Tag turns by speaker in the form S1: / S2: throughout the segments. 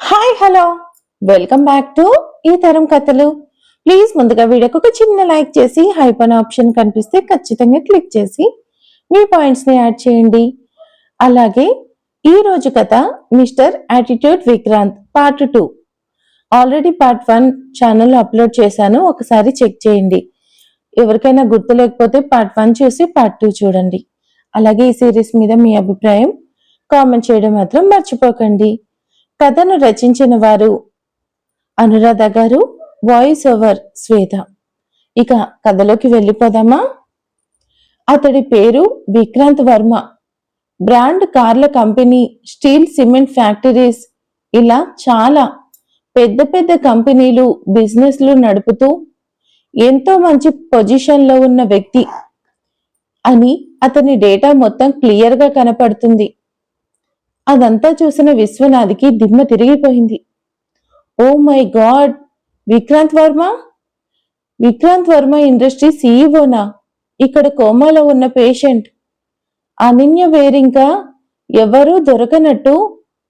S1: Hi hello. Welcome back to ఈ తరం కథలు. ప్లీజ్ ముందుగా వీడియోకి ఒక చిన్న లైక్ చేసి హైప్ అనే ఆప్షన్ కనిపిస్తే ఖచ్చితంగా క్లిక్ చేసి మీ పాయింట్స్ని యాడ్ చేయండి. అలాగే ఈ రోజు కథ mister attitude Vikrant part two. Already part one ఛానల్లో అప్లోడ్ చేశాను ఒకసారి చెక్ చేయండి. ఎవరికైనా గుర్తు లేకపోతే పార్ట్ వన్ చూసి పార్ట్ టూ చూడండి. అలాగే ఈ సిరీస్ మీద మీ అభిప్రాయం కామెంట్ చేయడం మాత్రం మర్చిపోకండి. కథను రచించిన వారు అనురాధ గారు వాయిస్ ఓవర్ శ్వేత. ఇక కథలోకి వెళ్ళిపోదామా? అతడి పేరు విక్రాంత్ వర్మ. బ్రాండ్ కార్ల కంపెనీ స్టీల్ సిమెంట్ ఫ్యాక్టరీస్ ఇలా చాలా పెద్ద పెద్ద కంపెనీలు బిజినెస్లు నడుపుతూ ఎంతో మంచి పొజిషన్లో ఉన్న వ్యక్తి అని అతని డేటా మొత్తం క్లియర్గా కనపడుతుంది. అదంతా చూసిన విశ్వనాథ్కి దిమ్మ తిరిగిపోయింది. ఓ my god! Vikrant Varma? Vikrant Varma industry సీఈఓనా? ఇక్కడ కోమాలో ఉన్న పేషెంట్. అనన్య వేరింకా ఎవరూ దొరకనట్టు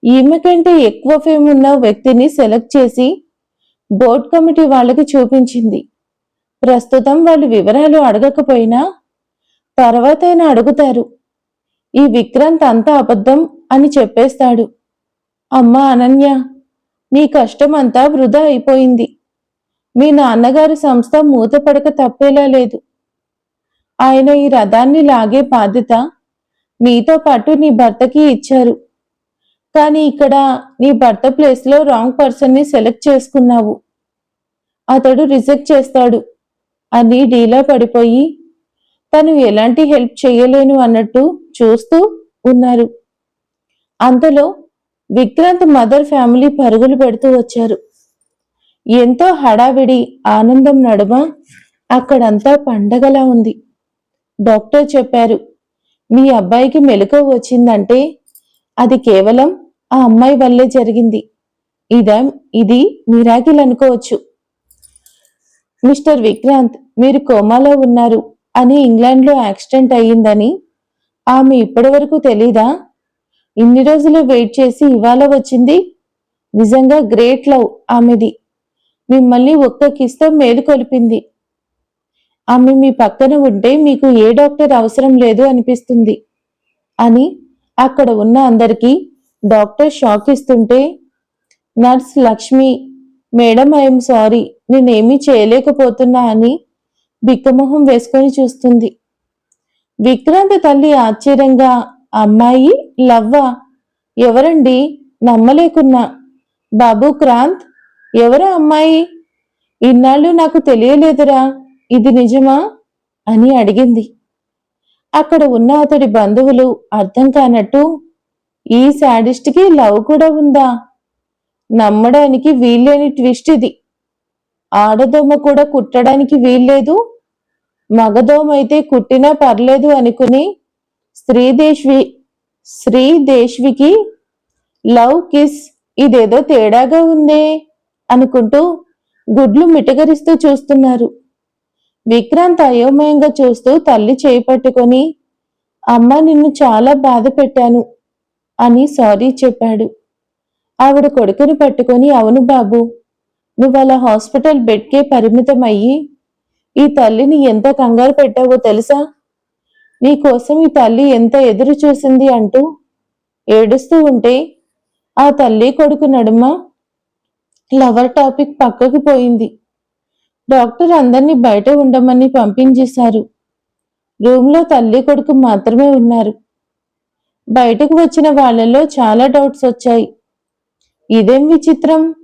S1: ఈమె కంటే ఎక్కువ ఫేమ్ ఉన్న వ్యక్తిని సెలెక్ట్ చేసి బోర్డ్ కమిటీ వాళ్ళకి చూపించింది. ప్రస్తుతం వాళ్ళు వివరాలు అడగకపోయినా తర్వాతైనా అడుగుతారు. ఈ విక్రాంత్ అంతా అబద్ధం అని చెప్పేస్తాడు. అమ్మా అనన్య నీ కష్టమంతా వృధా అయిపోయింది. మీ నాన్నగారి సంస్థ మూతపడక తప్పేలా లేదు. ఆయన ఈ రథాన్ని లాగే బాధ్యత నీతో పాటు నీ భర్తకి ఇచ్చారు. కానీ ఇక్కడ నీ భర్త ప్లేస్లో రాంగ్ పర్సన్ని సెలెక్ట్ చేసుకున్నావు. అతడు రిజెక్ట్ చేస్తాడు. అని డీలా పడిపోయి తను ఎలాంటి హెల్ప్ చేయలేను అన్నట్టు చూస్తూ ఉన్నారు. అంతలో విక్రాంత్ మదర్ ఫ్యామిలీ పరుగులు పెడుతూ వచ్చారు. ఎంతో హడావిడి ఆనందం నడుమ అక్కడంతా పండగలా ఉంది. డాక్టర్ చెప్పారు మీ అబ్బాయికి మెలకువ వచ్చిందంటే అది కేవలం ఆ అమ్మాయి వల్లే జరిగింది. ఇదా ఇది మిరాకిల్ అనుకోవచ్చు. మిస్టర్ విక్రాంత్ మీరు కోమాలో ఉన్నారు అని ఇంగ్లాండ్లో యాక్సిడెంట్ అయ్యిందని ఆమె ఇప్పటి వరకు తెలీదా? ఇన్ని రోజులు వెయిట్ చేసి ఇవాళ వచ్చింది? నిజంగా గ్రేట్ లవ్ ఆమెది. మిమ్మల్ని ఒక్క కిస్తో మేలుకొలిపింది ఆమె మీ పక్కన ఉంటే మీకు ఏ డాక్టర్ అవసరం లేదు అనిపిస్తుంది. అని అక్కడ ఉన్న అందరికీ డాక్టర్ షాక్ ఇస్తుంటే nurse Lakshmi madam I'm sorry నేనేమీ చేయలేకపోతున్నా అని బిక్కమొహం వేసుకొని చూస్తుంది. విక్రాంత్ తల్లి ఆశ్చర్యంగా అమ్మాయి లవ్వా? ఎవరండి? నమ్మలేకున్నా. బాబు క్రాంత్? ఎవరా అమ్మాయి? ఇన్నాళ్ళు నాకు తెలియలేదురా. ఇది నిజమా? అని అడిగింది. అక్కడ ఉన్న అతడి బంధువులు అర్థం కానట్టు ఈ శాడిస్ట్కి లవ్ కూడా ఉందా? నమ్మడానికి వీల్లేని ట్విస్ట్ ఇది. ఆడదోమ కూడా కుట్టడానికి వీల్లేదు. మగదోమైతే అయితే కుట్టినా పర్లేదు అనుకుని శ్రీదేశ్వి శ్రీదేశ్వికి లవ్ కిస్ ఇదేదో తేడాగా ఉందే అనుకుంటూ గుడ్లు మిటగరిస్తూ చూస్తున్నారు. విక్రాంత్ అయోమయంగా చూస్తూ తల్లి చేపట్టుకొని అమ్మ నిన్ను చాలా బాధ పెట్టాను అని సారీ చెప్పాడు. ఆవిడ కొడుకుని పట్టుకొని అవును బాబు నువ్వు అలా హాస్పిటల్ బెడ్కే పరిమితం అయ్యి ఈ తల్లిని ఎంత కంగారు పెట్టావో తెలుసా? నీకోసం ఈ తల్లి ఎంత ఎదురు చూసింది అంటూ ఏడుస్తూ ఉంటే ఆ తల్లి కొడుకు నడుమ లవర్ టాపిక్ పక్కకు పోయింది. డాక్టర్ అందరినీ బయట ఉండమని పంపించేశారు. రూమ్లో తల్లి కొడుకు మాత్రమే ఉన్నారు. బయటకు వచ్చిన వాళ్ళలో చాలా డౌట్స్ వచ్చాయి. ఇదేం విచిత్రం?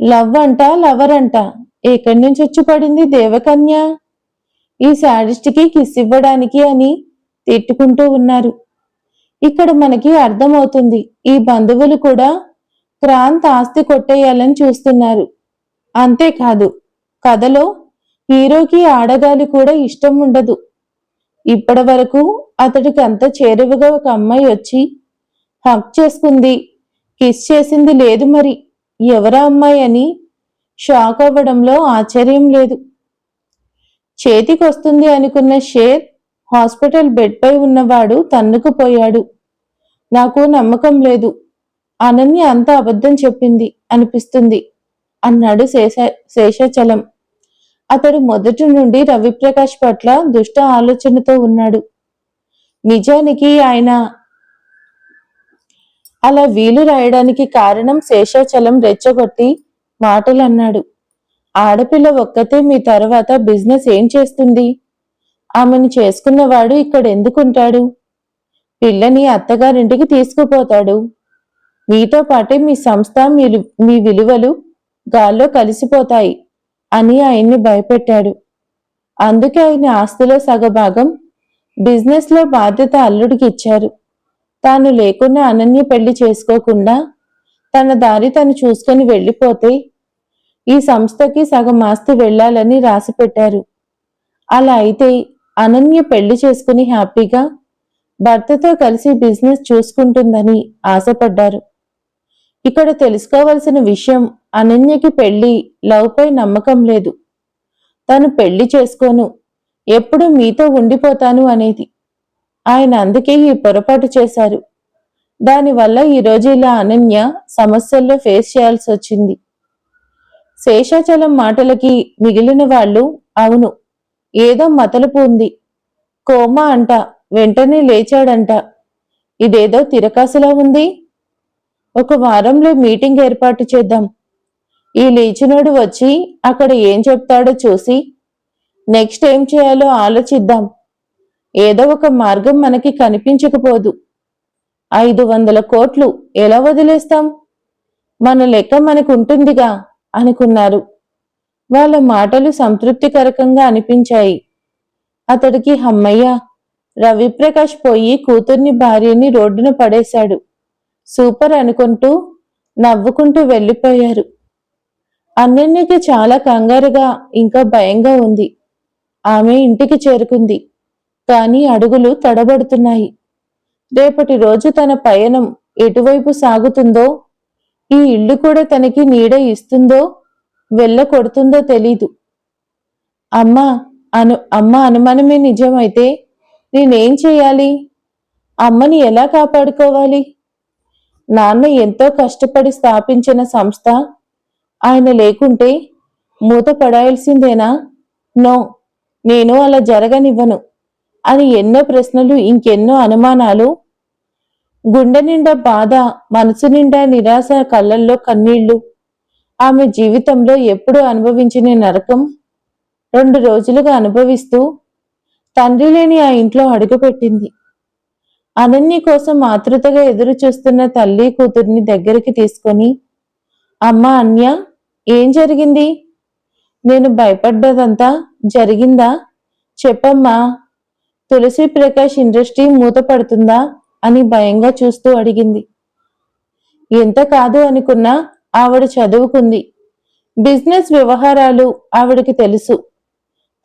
S1: లవ్ అంట లవర్ అంట? ఎక్కడి నుంచి వచ్చి పడింది దేవకన్య? ఈ శాడిస్ట్కి కిస్ ఇవ్వడానికి అని తిట్టుకుంటూ ఉన్నారు. ఇక్కడ మనకి అర్థమవుతుంది ఈ బంధువులు కూడా క్రాంత్ ఆస్తి కొట్టేయాలని చూస్తున్నారు. అంతేకాదు కథలో హీరోకి ఆడగాలి కూడా ఇష్టం ఉండదు. ఇప్పటి వరకు అతడికి అంత చేరువగా ఒక అమ్మాయి వచ్చి హక్ చేసుకుంది కిస్ చేసింది లేదు మరి ఎవరా అమ్మాయి అని షాక్ అవ్వడంలో ఆశ్చర్యం లేదు. చేతికొస్తుంది అనుకున్న షేర్ హాస్పిటల్ బెడ్పై ఉన్నవాడు తన్నుకుపోయాడు నాకు నమ్మకం లేదు. అనన్య అంతా అబద్ధం చెప్పింది అనిపిస్తుంది అన్నాడు శేష శేషాచలం. అతడు మొదటి నుండి రవిప్రకాష్ పట్ల దుష్ట ఆలోచనతో ఉన్నాడు. నిజానికి ఆయన అలా వీలు రాయడానికి కారణం శేషాచలం రెచ్చగొట్టి మాటలు అన్నాడు ఆడపిల్ల ఒక్కతే మీ తర్వాత బిజినెస్ ఏం చేస్తుంది? ఆమెను చేసుకున్నవాడు ఇక్కడ ఎందుకుంటాడు? పిల్లని అత్తగారింటికి తీసుకుపోతాడు. మీతో పాటే మీ సంస్థ మీ మీ విలువలు గాల్లో కలిసిపోతాయి అని ఆయన్ని భయపెట్టాడు. అందుకే ఆయన ఆస్తిలో సగభాగం బిజినెస్లో బాధ్యత అల్లుడికి ఇచ్చారు. తాను లేకున్నా అనన్య పెళ్ళి చేసుకోకుండా తన దారి తను చూసుకొని వెళ్ళిపోతే ఈ సంస్థకి సగం ఆస్తి వెళ్ళాలని రాసి పెట్టారు. అలా అయితే అనన్య పెళ్ళి చేసుకుని హ్యాపీగా భర్తతో కలిసి బిజినెస్ చూసుకుంటుందని ఆశపడ్డారు. ఇక్కడ తెలుసుకోవాల్సిన విషయం అనన్యకి పెళ్ళి లవ్పై నమ్మకం లేదు. తను పెళ్ళి చేసుకోను ఎప్పుడు మీతో ఉండిపోతాను అనేది. ఆయన అందుకే ఈ పొరపాటు చేశారు. దానివల్ల ఈ రోజు ఇలా అనన్య సమస్యల్లో ఫేస్ చేయాల్సి వచ్చింది. శేషాచలం మాటలకి మిగిలిన వాళ్ళు అవును ఏదో మతలుపు ఉంది. కోమా అంట వెంటనే లేచాడంట. ఇదేదో తిరకాసులా ఉంది? ఒక వారంలో మీటింగ్ ఏర్పాటు చేద్దాం. ఈ లేచినోడు వచ్చి అక్కడ ఏం చెప్తాడో చూసి నెక్స్ట్ ఏం చేయాలో ఆలోచిద్దాం. ఏదో ఒక మార్గం మనకి కనిపించకపోదు. ఐదు వందల కోట్లు ఎలా వదిలేస్తాం? మన లెక్క మనకు ఉంటుందిగా అనుకున్నారు. వాళ్ళ మాటలు సంతృప్తికరకంగా అనిపించాయి. అతడికి హమ్మయ్య రవిప్రకాష్ పోయి కూతుర్ని భార్యని రోడ్డున పడేశాడు. సూపర్ అనుకుంటూ నవ్వుకుంటూ వెళ్ళిపోయారు. అన్నయ్యకి చాలా కంగారుగా ఇంకా భయంగా ఉంది. ఆమె ఇంటికి చేరుకుంది. కానీ అడుగులు తడబడుతున్నాయి. రేపటి రోజు తన పయనం ఎటువైపు సాగుతుందో ఈ ఇల్లు కూడా తనకి నీడ ఇస్తుందో వెళ్ళ కొడుతుందో తెలీదు. అమ్మా అను అమ్మ అనుమానమే నిజమైతే నేనేం చేయాలి? అమ్మని ఎలా కాపాడుకోవాలి? నాన్న ఎంతో కష్టపడి స్థాపించిన సంస్థ ఆయన లేకుంటే మూత పడాల్సిందేనా? నో నేను అలా జరగనివ్వను అని ఎన్నో ప్రశ్నలు ఇంకెన్నో అనుమానాలు గుండె నిండా బాధ మనసు నిండా నిరాశ కళ్ళల్లో కన్నీళ్ళు. ఆమె జీవితంలో ఎప్పుడూ అనుభవించిన నరకం రెండు రోజులుగా అనుభవిస్తూ తండ్రి లేని ఆ ఇంట్లో అడుగుపెట్టింది. అనన్య కోసం ఆతృతగా ఎదురు చూస్తున్న తల్లి కూతుర్ని దగ్గరికి తీసుకొని అమ్మా అన్య ఏం జరిగింది? నేను భయపడ్డదంతా జరిగిందా? చెప్పమ్మా తులసి ప్రకాష్ ఇండస్ట్రీ మూతపడుతుందా? అని భయంగా చూస్తూ అడిగింది. ఎంత కాదు అనుకున్నా ఆవిడ చదువుకుంది. బిజినెస్ వ్యవహారాలు ఆవిడకి తెలుసు.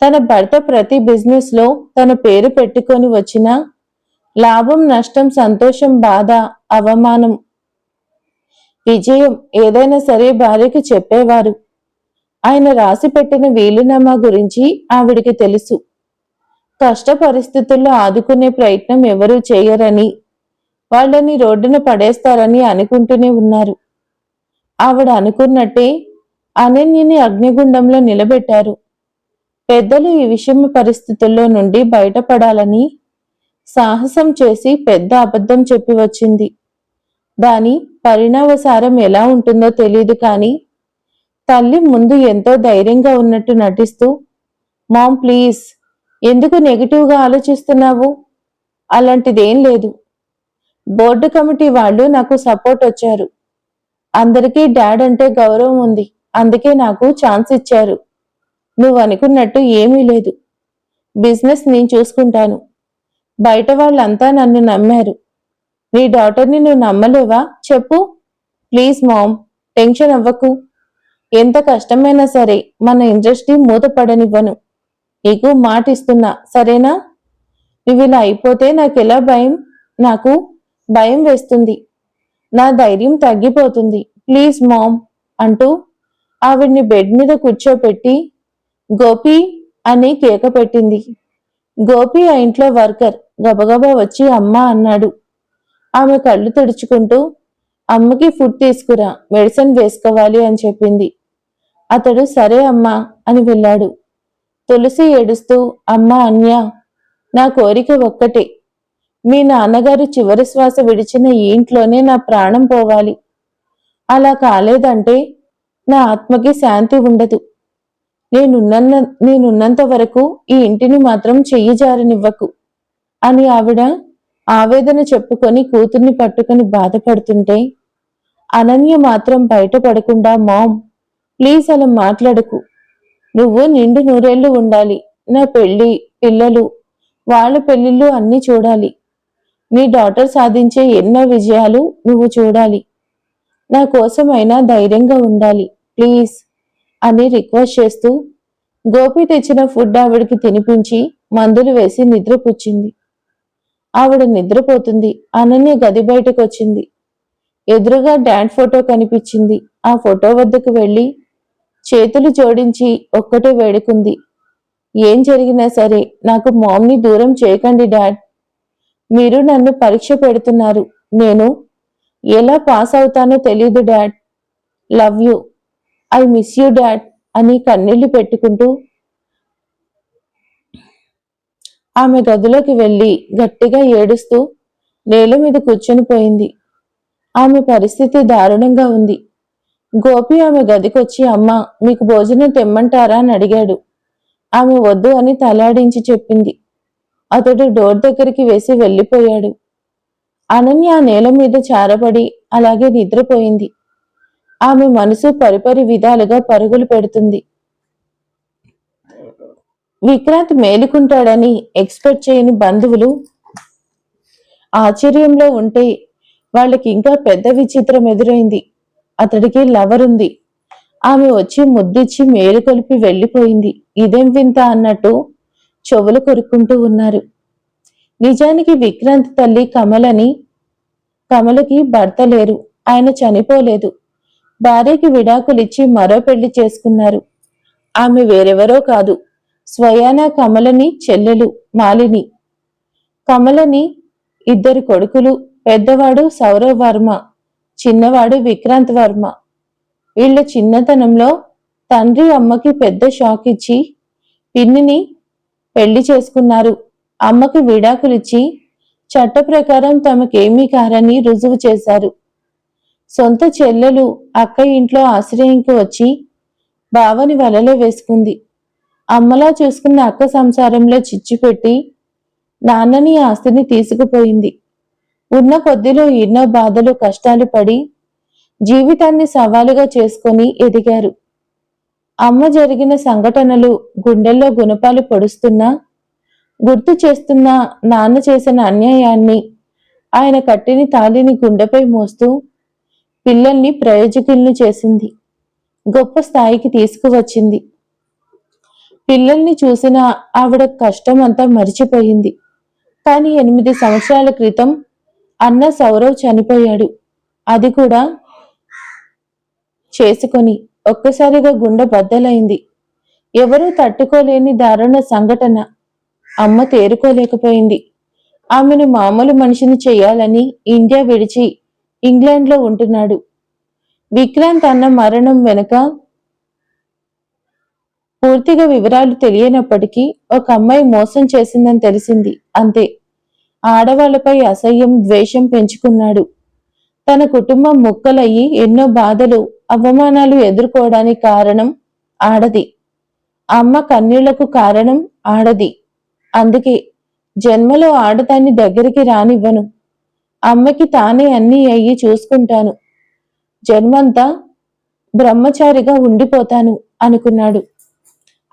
S1: తన భర్త ప్రతి బిజినెస్లో తన పేరు పెట్టుకొని వచ్చిన లాభం నష్టం సంతోషం బాధ అవమానం విజయం ఏదైనా సరే భార్యకి చెప్పేవారు. ఆయన రాసి పెట్టిన వీలునామా గురించి ఆవిడికి తెలుసు. కష్ట పరిస్థితుల్లో ఆదుకునే ప్రయత్నం ఎవరూ చేయరని వాళ్ళని రోడ్డున పడేస్తారని అనుకుంటూనే ఉన్నారు. ఆవిడ అనుకున్నట్టే అనన్యని అగ్నిగుండంలో నిలబెట్టారు. పెద్దలు ఈ విషమ పరిస్థితుల్లో నుండి బయటపడాలని సాహసం చేసి పెద్ద అబద్ధం చెప్పి వచ్చింది. దాని పరిణామసారం ఎలా ఉంటుందో తెలియదు కానీ తల్లి ముందు ఎంతో ధైర్యంగా ఉన్నట్టు నటిస్తూ మామ్ ప్లీజ్ ఎందుకు నెగిటివ్గా ఆలోచిస్తున్నావు? అలాంటిదేం లేదు. బోర్డు కమిటీ వాళ్ళు నాకు సపోర్ట్ వచ్చారు. అందరికీ డాడ్ అంటే గౌరవం ఉంది. అందుకే నాకు ఛాన్స్ ఇచ్చారు. నువ్వు అనుకున్నట్టు ఏమీ లేదు. బిజినెస్ నేను చూసుకుంటాను. బయట వాళ్ళంతా నన్ను నమ్మారు. నీ డాటర్ని నువ్వు నమ్మలేవా? చెప్పు. ప్లీజ్ మామ్ టెన్షన్ అవ్వకు. ఎంత కష్టమైనా సరే మన ఇండస్ట్రీ మూతపడనివ్వను. నీకు మాట ఇస్తున్నా సరేనా? నువ్వు ఇలా అయిపోతే నాకు ఎలా భయం? నాకు భయం వేస్తుంది. నా ధైర్యం తగ్గిపోతుంది. ప్లీజ్ మామ్ అంటూ ఆవిడ్ని బెడ్ మీద కూర్చోపెట్టి గోపి అని కేక పెట్టింది. గోపి ఆ ఇంట్లో వర్కర్. గబగబా వచ్చి అమ్మ అన్నాడు. ఆమె కళ్ళు తుడుచుకుంటూ అమ్మకి ఫుడ్ తీసుకురా మెడిసిన్ వేసుకోవాలి అని చెప్పింది. అతడు సరే అమ్మా అని వెళ్ళాడు. తులసి ఏడుస్తూ అమ్మ అన్య నా కోరిక ఒక్కటే. మీ నాన్నగారు చివరి శ్వాస విడిచిన ఈ ఇంట్లోనే నా ప్రాణం పోవాలి. అలా కాలేదంటే నా ఆత్మకి శాంతి ఉండదు. నేనున్న నేనున్నంత వరకు ఈ ఇంటిని మాత్రం చెయ్యి జారనివ్వకు అని ఆవిడ ఆవేదన చెప్పుకొని కూతుర్ని పట్టుకొని బాధపడుతుంటే అనన్య మాత్రం బయటపడకుండా మామ్ ప్లీజ్ అలా మాట్లాడకు. నువ్వు నిండు నూరేళ్ళు ఉండాలి. నా పెళ్ళి పిల్లలు వాళ్ళ పెళ్ళిళ్ళు అన్నీ చూడాలి. నీ డాటర్ సాధించే ఎన్నో విజయాలు నువ్వు చూడాలి. నా కోసమైనా ధైర్యంగా ఉండాలి ప్లీజ్ అని రిక్వెస్ట్ చేస్తూ గోపి తెచ్చిన ఫుడ్ ఆవిడకి తినిపించి మందులు వేసి నిద్రపుచ్చింది. ఆవిడ నిద్రపోతుంది అనన్య గది బయటకు వచ్చింది ఎదురుగా డాడ్ ఫోటో కనిపించింది ఆ ఫోటో వద్దకు వెళ్ళి చేతులు జోడించి ఒక్కటే వేడుకుంది. ఏం జరిగినా సరే నాకు మామ్ని దూరం చేయకండి డాడ్ మీరు నన్ను పరీక్ష పెడుతున్నారు. నేను ఎలా పాస్ అవుతానో తెలీదు dad. Love you. I miss you dad అని కన్నీళ్ళు పెట్టుకుంటూ ఆమె గదిలోకి వెళ్ళి గట్టిగా ఏడుస్తూ నేల మీద కూర్చొని పోయింది. ఆమె పరిస్థితి దారుణంగా ఉంది. గోపి ఆమె గదికొచ్చి అమ్మ మీకు భోజనం తెమ్మంటారా? అని అడిగాడు. ఆమె వద్దు అని తలాడించి చెప్పింది. అతడు డోర్ దగ్గరికి వేసి వెళ్ళిపోయాడు. అనన్య ఆ నేల మీద చారబడి అలాగే నిద్రపోయింది. ఆమె మనసు పరిపరి విధాలుగా పరుగులు పెడుతుంది. విక్రాంత్ మేలుకుంటాడని ఎక్స్పెక్ట్ చేయని బంధువులు ఆశ్చర్యంలో ఉంటే వాళ్ళకి ఇంకా పెద్ద విచిత్రం ఎదురైంది. అతడికి లవర్ ఉంది. ఆమె వచ్చి ముద్దిచ్చి మేలుకొలిపి వెళ్ళిపోయింది. ఇదేం వింత? అన్నట్టు చెవులు కొరుక్కుంటూ ఉన్నారు. నిజానికి విక్రాంత్ తల్లి కమలని కమలకి భర్త లేరు. ఆయన చనిపోలేదు. భార్యకి విడాకులిచ్చి మరో పెళ్ళి చేసుకున్నారు. ఆమె వేరెవరో కాదు. స్వయాన కమలని చెల్లెలు మాలిని. కమలని ఇద్దరు కొడుకులు పెద్దవాడు సౌరవ్ వర్మ చిన్నవాడు విక్రాంత్ వర్మ. వీళ్ళ చిన్నతనంలో తండ్రి అమ్మకి పెద్ద షాక్ ఇచ్చి పిన్నిని పెళ్ళి చేసుకున్నారు. అమ్మకి విడాకులిచ్చి చట్ట ప్రకారం తమకేమీ కారని రుజువు చేశారు. సొంత చెల్లెలు అక్క ఇంట్లో ఆశ్రయంకి వచ్చి బావని వలలో వేసుకుంది. అమ్మలా చూసుకున్న అక్క సంసారంలో చిచ్చిపెట్టి నాన్నని ఆస్తిని తీసుకుపోయింది. ఉన్న కొద్దిలో ఎన్నో బాధలు కష్టాలు పడి జీవితాన్ని సవాలుగా చేసుకొని ఎదిగారు. అమ్మ జరిగిన సంఘటనలు గుండెల్లో గుణపాలు పొడుస్తున్నా గుర్తు చేస్తున్న నాన్న చేసిన అన్యాయాన్ని ఆయన కట్టిని తాళిని గుండెపై మోస్తూ పిల్లల్ని ప్రయోజకుల్ని చేసింది. గొప్ప స్థాయికి తీసుకువచ్చింది. పిల్లల్ని చూసిన ఆవిడ కష్టం అంతా మరిచిపోయింది. కానీ ఎనిమిది సంవత్సరాల క్రితం అన్న సౌరవ్ చనిపోయాడు. అది కూడా చేసుకొని ఒక్కసారిగా గుండె బద్దలైంది. ఎవరూ తట్టుకోలేని దారుణ సంఘటన అమ్మ తేరుకోలేకపోయింది. ఆమెను మామూలు మనిషిని చేయాలని ఇండియా విడిచి ఇంగ్లాండ్లో ఉంటున్నాడు. విక్రాంత్ అన్న మరణం వెనుక పూర్తిగా వివరాలు తెలియనప్పటికీ ఒక అమ్మాయి మోసం చేసిందని తెలిసింది. అంతే. ఆడవాళ్ళపై అసహ్యం ద్వేషం పెంచుకున్నాడు. తన కుటుంబం ముక్కలయ్యి ఎన్నో బాధలు అవమానాలు ఎదుర్కోవడానికి కారణం ఆడది. అమ్మ కన్నీళ్ళకు కారణం ఆడది. అందుకే జన్మలో ఆడదాన్ని దగ్గరికి రానివ్వను. అమ్మకి తానే అన్నీ అయ్యి చూసుకుంటాను. జన్మంతా బ్రహ్మచారిగా ఉండిపోతాను అనుకున్నాడు.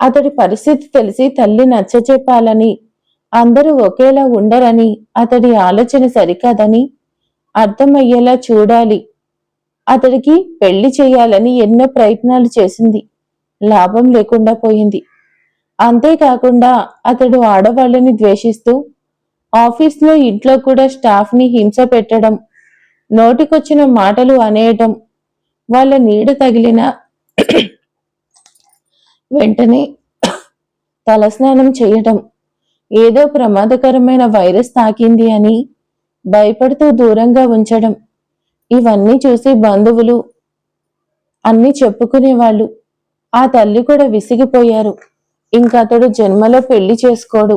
S1: అతడి పరిస్థితి తెలిసి తల్లి నచ్చచెప్పాలని అందరూ ఒకేలా ఉండరని అతడి ఆలోచన సరికాదని అర్థమయ్యేలా చూడాలి. అతడికి పెళ్ళి చేయాలని ఎన్నో ప్రయత్నాలు చేసింది. లాభం లేకుండా పోయింది. అంతేకాకుండా అతడు ఆడవాళ్ళని ద్వేషిస్తూ ఆఫీస్లో ఇంట్లో కూడా స్టాఫ్ని హింస పెట్టడం నోటికొచ్చిన మాటలు అనేయటం వాళ్ళ నీడ తగిలిన వెంటనే తలస్నానం చేయటం ఏదో ప్రమాదకరమైన వైరస్ తాకింది అని భయపడుతూ దూరంగా ఉంచడం. ఇవన్నీ చూసి బంధువులు అన్నీ చెప్పుకునేవాళ్ళు. ఆ తల్లి కూడా విసిగిపోయారు. ఇంకా అతడు జన్మలో పెళ్ళి చేసుకోడు.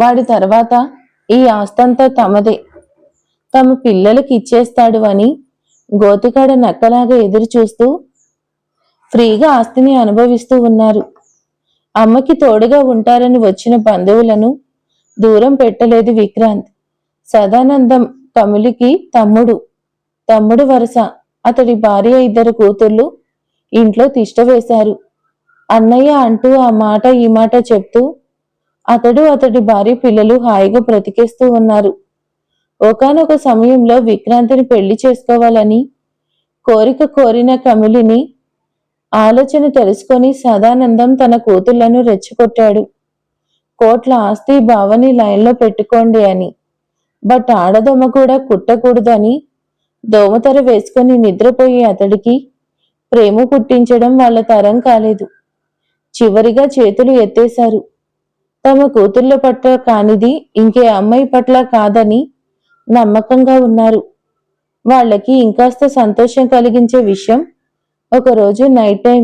S1: వాడి తర్వాత ఈ ఆస్తంతా తమదే. తమ పిల్లలకి ఇచ్చేస్తాడు అని గోతికాడ నక్కలాగా ఎదురు చూస్తూ ఫ్రీగా ఆస్తిని అనుభవిస్తూ ఉన్నారు. అమ్మకి తోడుగా ఉంటారని వచ్చిన బంధువులను దూరం పెట్టలేదు విక్రాంత్. సదానందం తమిళికి తమ్ముడు తమ్ముడు వరుస. అతడి భార్య ఇద్దరు కూతుర్లు ఇంట్లో తిష్ట వేశారు. అన్నయ్య అంటూ ఆ మాట ఈ మాట చెప్తూ అతడు అతడి భార్య పిల్లలు హాయిగా బ్రతికేస్తూ ఉన్నారు. ఒకానొక సమయంలో విక్రాంతిని పెళ్ళి చేసుకోవాలని కోరిక కోరిన కమిలిని ఆలోచన తెలుసుకొని సదానందం తన కూతుళ్ళను రెచ్చగొట్టాడు కోట్ల ఆస్తి భావని లైన్లో పెట్టుకోండి అని బట్ ఆడదోమ కూడా కుట్టకూడదని దోమతెర వేసుకొని నిద్రపోయే అతడికి ప్రేమ పుట్టించడం వాళ్ళ తరం కాలేదు. చివరిగా చేతులు ఎత్తేశారు. తమ కూతుళ్ళ పట్ల కానిది ఇంకే అమ్మాయి పట్ల కాదని నమ్మకంగా ఉన్నారు. వాళ్ళకి ఇంకాస్త సంతోషం కలిగించే విషయం ఒకరోజు నైట్ టైం.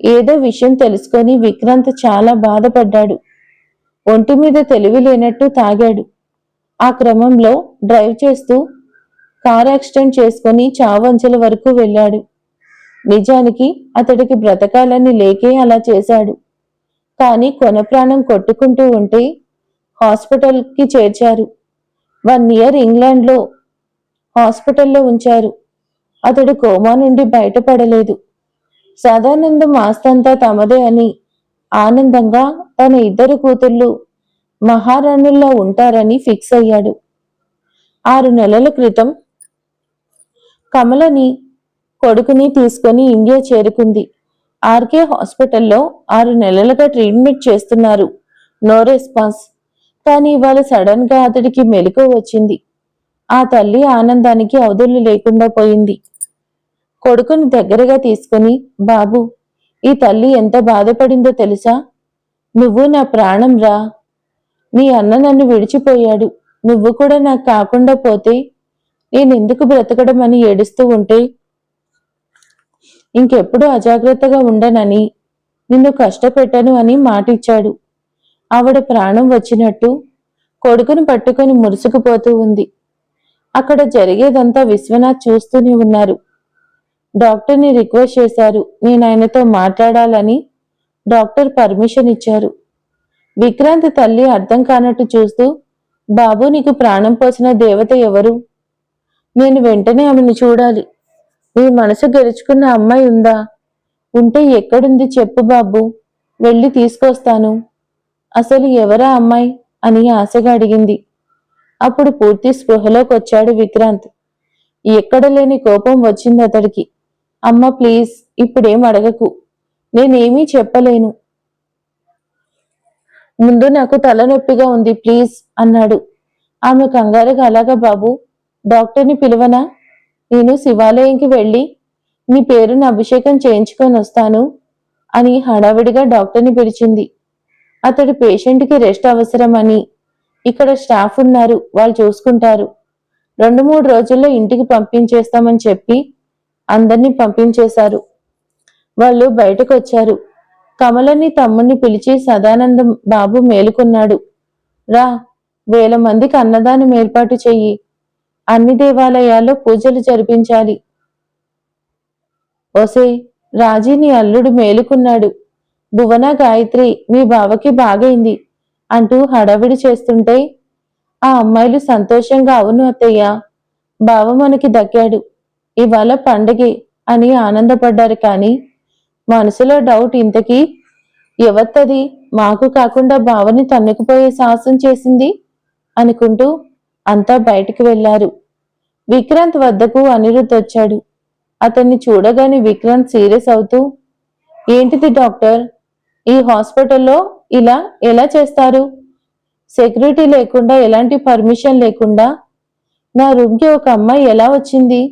S1: ఏదో విషయం తెలుసుకొని విక్రాంత్ చాలా బాధపడ్డాడు. ఒంటి మీద తెలివి లేనట్టు తాగాడు. ఆ క్రమంలో డ్రైవ్ చేస్తూ కార్ యాక్సిడెంట్ చేసుకుని చావంచెల వరకు వెళ్ళాడు. నిజానికి అతడికి బ్రతకాలని లేకే అలా చేశాడు. కానీ కొన ప్రాణం కొట్టుకుంటూ ఉంటే హాస్పిటల్కి చేర్చారు. వన్ ఇయర్ ఇంగ్లాండ్లో హాస్పిటల్లో ఉంచారు. అతడు కోమా నుండి బయటపడలేదు. సదానందం ఆస్తంతా తమదే అని ఆనందంగా తన ఇద్దరు కూతుళ్ళు మహారాణుల్లో ఉంటారని ఫిక్స్ అయ్యాడు. ఆరు నెలల క్రితం కమలని కొడుకుని తీసుకొని ఇండియా చేరుకుంది. ఆర్కే హాస్పిటల్లో ఆరు నెలలుగా ట్రీట్మెంట్ చేస్తున్నారు. No response. కానీ ఇవాళ సడన్గా అతడికి మెలకు వచ్చింది. ఆ తల్లి ఆనందానికి అవధులు లేకుండా పోయింది. కొడుకుని దగ్గరగా తీసుకుని బాబు ఈ తల్లి ఎంత బాధపడిందో తెలుసా? నువ్వు నా ప్రాణం రా. నీ అన్న నన్ను విడిచిపోయాడు. నువ్వు కూడా నాకు కాకుండా పోతే నేనెందుకు బ్రతకడం అని ఏడుస్తూ ఉంటే? ఇంకెప్పుడు అజాగ్రత్తగా ఉండనని నిన్ను కష్టపెట్టను అని మాటిచ్చాడు. ఆవిడ ప్రాణం వచ్చినట్టు కొడుకును పట్టుకొని మురుసుకుపోతూ ఉంది. అక్కడ జరిగేదంతా విశ్వనాథ్ చూస్తూనే ఉన్నారు. డాక్టర్ని రిక్వెస్ట్ చేశారు. నేను ఆయనతో మాట్లాడాలని డాక్టర్ పర్మిషన్ ఇచ్చారు. విక్రాంత్ తల్లి అర్థం కానట్టు చూస్తూ బాబు నీకు ప్రాణం పోసిన దేవత ఎవరు? నేను వెంటనే ఆమెను చూడాలి. నీ మనసు గెలుచుకున్న అమ్మాయి ఉందా? ఉంటే ఎక్కడుంది చెప్పు బాబు. వెళ్ళి తీసుకొస్తాను. అసలు ఎవరా అమ్మాయి? అని ఆశగా అడిగింది. అప్పుడు పూర్తి స్పృహలోకి వచ్చాడు విక్రాంత్. ఎక్కడ లేని కోపం వచ్చింది అతడికి. అమ్మ ప్లీజ్ ఇప్పుడేం అడగకు. నేనేమీ చెప్పలేను. ముందు నాకు తలనొప్పిగా ఉంది ప్లీజ్ అన్నాడు. ఆమె కంగారుగా అలాగా బాబు డాక్టర్ని పిలువనా? నేను శివాలయంకి వెళ్ళి మీ పేరును అభిషేకం చేయించుకొని వస్తాను అని హడావిడిగా డాక్టర్ని పిలిచింది. అతడు పేషెంట్కి రెస్ట్ అవసరమని. ఇక్కడ స్టాఫ్ ఉన్నారు వాళ్ళు చూసుకుంటారు. రెండు మూడు రోజుల్లో ఇంటికి పంపించేస్తామని చెప్పి అందరినీ పంపించేశారు. వాళ్ళు బయటకు వచ్చారు కమలని తమ్ముణ్ణి పిలిచి సదానందం బాబు మేలుకున్నాడు. రా వేల మందికి అన్నదానం ఏర్పాటు చెయ్యి. అన్ని దేవాలయాల్లో పూజలు జరిపించాలి. ఓసే రాజీని అల్లుడు మేలుకున్నాడు. భువన గాయత్రి మీ బావకి బాగైంది అంటూ హడావిడి చేస్తుంటే ఆ అమ్మాయిలు సంతోషంగా అవును అత్తయ్య బావ మనకి దక్కాడు. ఇవాళ పండగే అని ఆనందపడ్డారు కానీ మనసులో డౌట్ ఇంతకీ ఎవత్తది మాకు కాకుండా బావని తన్నుకుపోయే సాహసం చేసింది? అనుకుంటూ అంతా బయటికి వెళ్ళారు విక్రాంత్ వద్దకు అనిరుద్ధ్ వచ్చాడు. అతన్ని చూడగానే విక్రాంత్ సీరియస్ అవుతూ ఏంటిది డాక్టర్? ఈ హాస్పిటల్లో ఇలా ఎలా చేస్తారు? సెక్యూరిటీ లేకుండా ఎలాంటి పర్మిషన్ లేకుండా? నా రూమ్కి ఒక అమ్మాయి ఎలా వచ్చింది?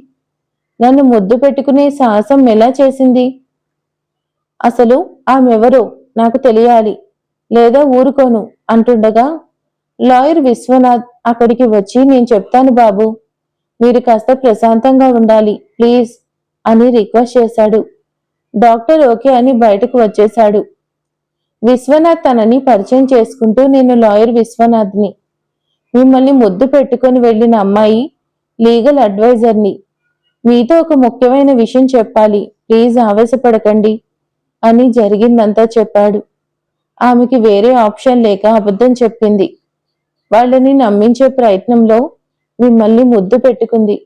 S1: నన్ను ముద్దు పెట్టుకునే సాహసం ఎలా చేసింది? అసలు ఆమెవరో నాకు తెలియాలి. లేదా ఊరుకోను అంటుండగా లాయర్ విశ్వనాథ్ అక్కడికి వచ్చి నేను చెప్తాను బాబు. మీరు కాస్త ప్రశాంతంగా ఉండాలి ప్లీజ్ అని రిక్వెస్ట్ చేశాడు. డాక్టర్ ఓకే అని బయటకు వచ్చేశాడు. విశ్వనాథ్ తనని పరిచయం చేసుకుంటూ నేను లాయర్ విశ్వనాథ్ని మిమ్మల్ని ముద్దు పెట్టుకొని వెళ్ళిన అమ్మాయి లీగల్ అడ్వైజర్ని. మీతో ఒక ముఖ్యమైన విషయం చెప్పాలి ప్లీజ్ ఆవేశపడకండి. అని జరిగిందంతా చెప్పాడు. ఆమెకి వేరే ఆప్షన్ లేక అబద్ధం చెప్పింది. వాళ్ళని నమ్మించే ప్రయత్నంలో మిమ్మల్ని ముద్దు పెట్టుకుంది.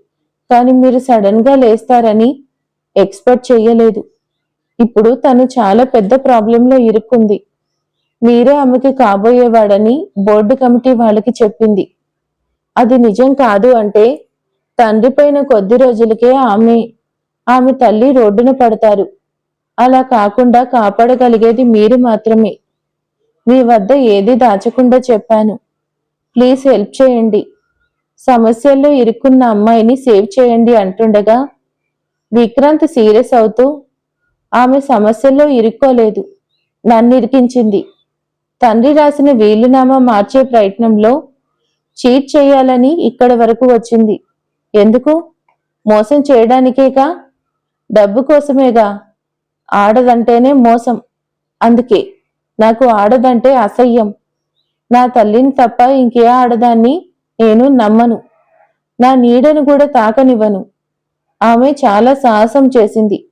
S1: కానీ మీరు సడన్గా లేస్తారని ఎక్స్పెక్ట్ చెయ్యలేదు. ఇప్పుడు తను చాలా పెద్ద ప్రాబ్లంలో ఇరుక్కుంది. మీరే ఆమెకి కాబోయేవాడని బోర్డు కమిటీ వాళ్ళకి చెప్పింది. అది నిజం కాదు అంటే తండ్రి పైన కొద్ది రోజులకే ఆమె ఆమె తల్లి రోడ్డున పడతారు. అలా కాకుండా కాపాడగలిగేది మీరు మాత్రమే. మీ వద్ద ఏది దాచకుండా చెప్పాను. ప్లీజ్ హెల్ప్ చేయండి. సమస్యల్లో ఇరుక్కున్న అమ్మాయిని సేవ్ చేయండి అంటుండగా విక్రాంత్ సీరియస్ అవుతూ ఆమె సమస్యల్లో ఇరుక్కోలేదు. నన్ను ఇరికించింది తండ్రి రాసిన వీలునామా మార్చే ప్రయత్నంలో చీట్ చేయాలని ఇక్కడి వరకు వచ్చింది. ఎందుకు? మోసం చేయడానికేగా? డబ్బు కోసమేగా? ఆడదంటేనే మోసం. అందుకే నాకు ఆడదంటే అసహ్యం. నా తల్లిని తప్ప ఇంకే ఆడదాన్ని నేను నమ్మను. నా నీడను కూడా తాకనివ్వను. ఆమె చాలా సాహసం చేసింది.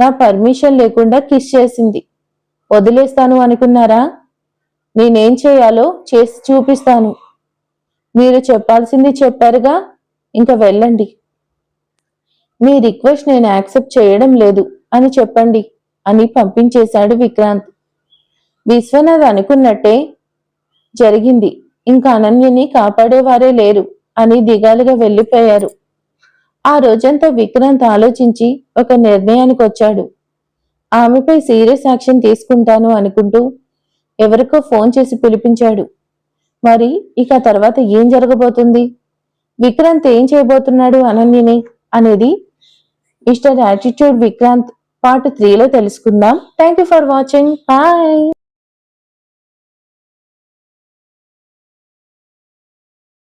S1: నా పర్మిషన్ లేకుండా కిస్ చేసింది. వదిలేస్తాను అనుకున్నారా? నేనేం చేయాలో చేసి చూపిస్తాను. మీరు చెప్పాల్సింది చెప్పారుగా ఇంకా వెళ్ళండి. మీ రిక్వెస్ట్ నేను యాక్సెప్ట్ చేయడం లేదు. అని చెప్పండి అని పంపించేశాడు విక్రాంత్. విశ్వనాథ్ అనుకున్నట్టే జరిగింది. ఇంకా అనన్యని కాపాడేవారే లేరు అని దిగాలుగా వెళ్ళిపోయారు. ఆ రోజంతా విక్రాంత్ ఆలోచించి ఒక నిర్ణయానికి వచ్చాడు. ఆమెపై సీరియస్ యాక్షన్ తీసుకుంటాను అనుకుంటూ ఎవరికో ఫోన్ చేసి పిలిపించాడు. మరి ఇక తర్వాత ఏం జరగబోతుంది? విక్రాంత్ ఏం చేయబోతున్నాడు అనన్యని అనేది మిస్టర్ యాటిట్యూడ్ విక్రాంత్ పార్ట్ త్రీలో తెలుసుకుందాం. Thank you for watching bye